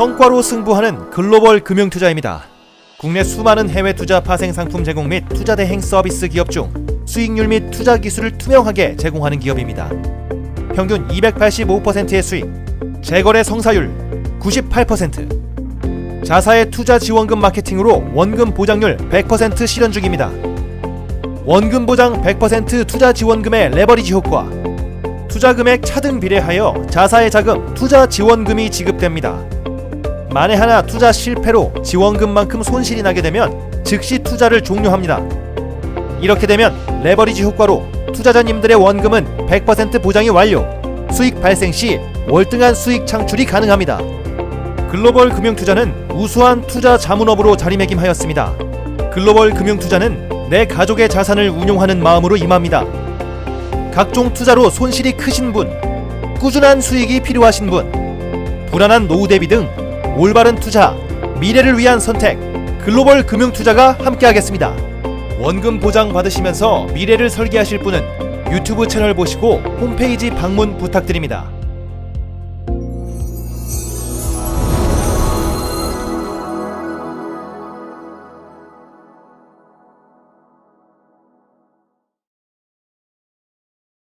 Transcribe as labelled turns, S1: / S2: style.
S1: 성과로 승부하는 글로벌 금융 투자입니다. 국내 수많은 해외 투자 파생 상품 제공 및 투자 대행 서비스 기업 중 수익률 및 투자 기술을 투명하게 제공하는 기업입니다. 평균 285%의 수익, 재거래 성사율 98%, 자사의 투자 지원금 마케팅으로 원금 보장률 100% 실현 중입니다. 원금 보장 100% 투자 지원금의 레버리지 효과, 투자 금액 차등 비례하여 자사의 자금 투자 지원금이 지급됩니다. 만에 하나 투자 실패로 지원금만큼 손실이 나게 되면 즉시 투자를 종료합니다. 이렇게 되면 레버리지 효과로 투자자님들의 원금은 100% 보장이 완료, 수익 발생 시 월등한 수익 창출이 가능합니다. 글로벌 금융투자는 우수한 투자 자문업으로 자리매김하였습니다. 글로벌 금융투자는 내 가족의 자산을 운용하는 마음으로 임합니다. 각종 투자로 손실이 크신 분, 꾸준한 수익이 필요하신 분, 불안한 노후 대비 등 올바른 투자, 미래를 위한 선택, 글로벌 금융 투자가 함께하겠습니다. 원금 보장 받으시면서 미래를 설계하실 분은 유튜브 채널 보시고 홈페이지 방문 부탁드립니다.